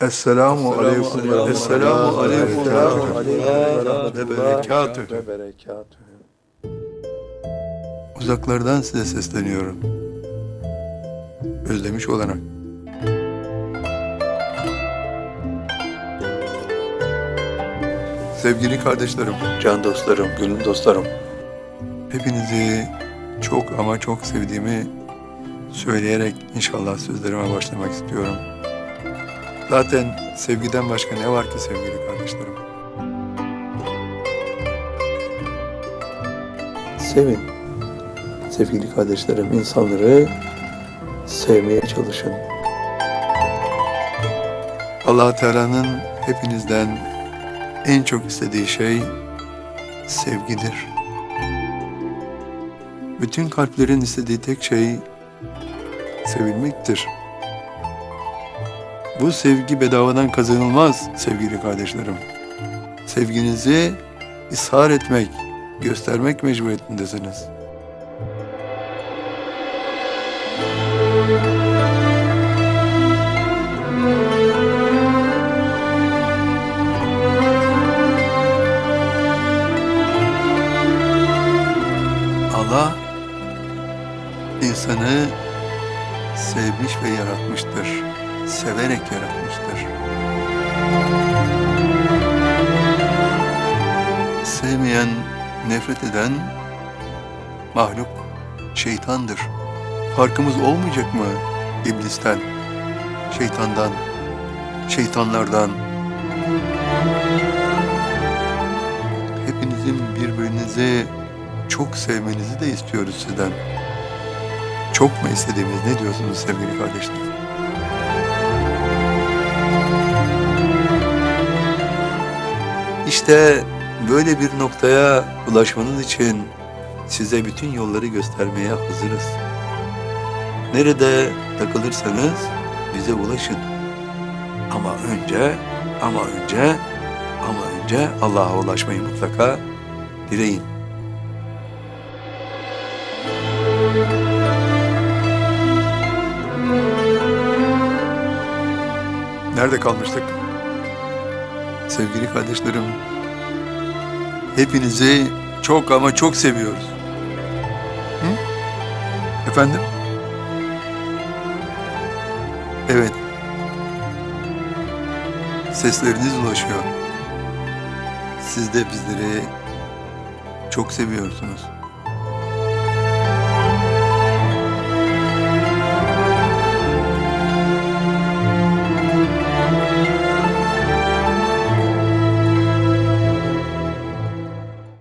Esselamu aleyküm. Esselamu aleyküm. Ve. Ve berekatühü. Uzaklardan size sesleniyorum. Özlemiş olarak. Sevgili kardeşlerim, can dostlarım, gönül dostlarım. Hepinizi çok ama çok sevdiğimi söyleyerek inşallah sözlerime başlamak istiyorum. Zaten sevgiden başka ne var ki sevgili kardeşlerim? Sevin. Sevgili kardeşlerim, insanları sevmeye çalışın. allah Teala'nın hepinizden en çok istediği şey sevgidir. Bütün kalplerin istediği tek şey sevilmektir. Bu sevgi bedavadan kazanılmaz sevgili kardeşlerim. Sevginizi ishar etmek, göstermek mecburiyetindesiniz. Allah insanı sevmiş ve yaratmıştır. Severek yaratmıştır. Sevmeyen, nefret eden mahluk şeytandır. Farkımız olmayacak mı iblisten, şeytandan, şeytanlardan? Hepinizin birbirinizi çok sevmenizi de istiyoruz sizden. Çok mu istediğimiz ne diyorsunuz sevgili kardeşlerim? İşte böyle bir noktaya ulaşmanız için size bütün yolları göstermeye hazırız. Nerede takılırsanız bize ulaşın. Ama önce, ama önce, ama önce Allah'a ulaşmayı mutlaka dileyin. Nerede kalmıştık? Sevgili kardeşlerim, hepinizi çok ama çok seviyoruz. Hı? Efendim? Evet. Sesleriniz ulaşıyor. Siz de bizleri çok seviyorsunuz.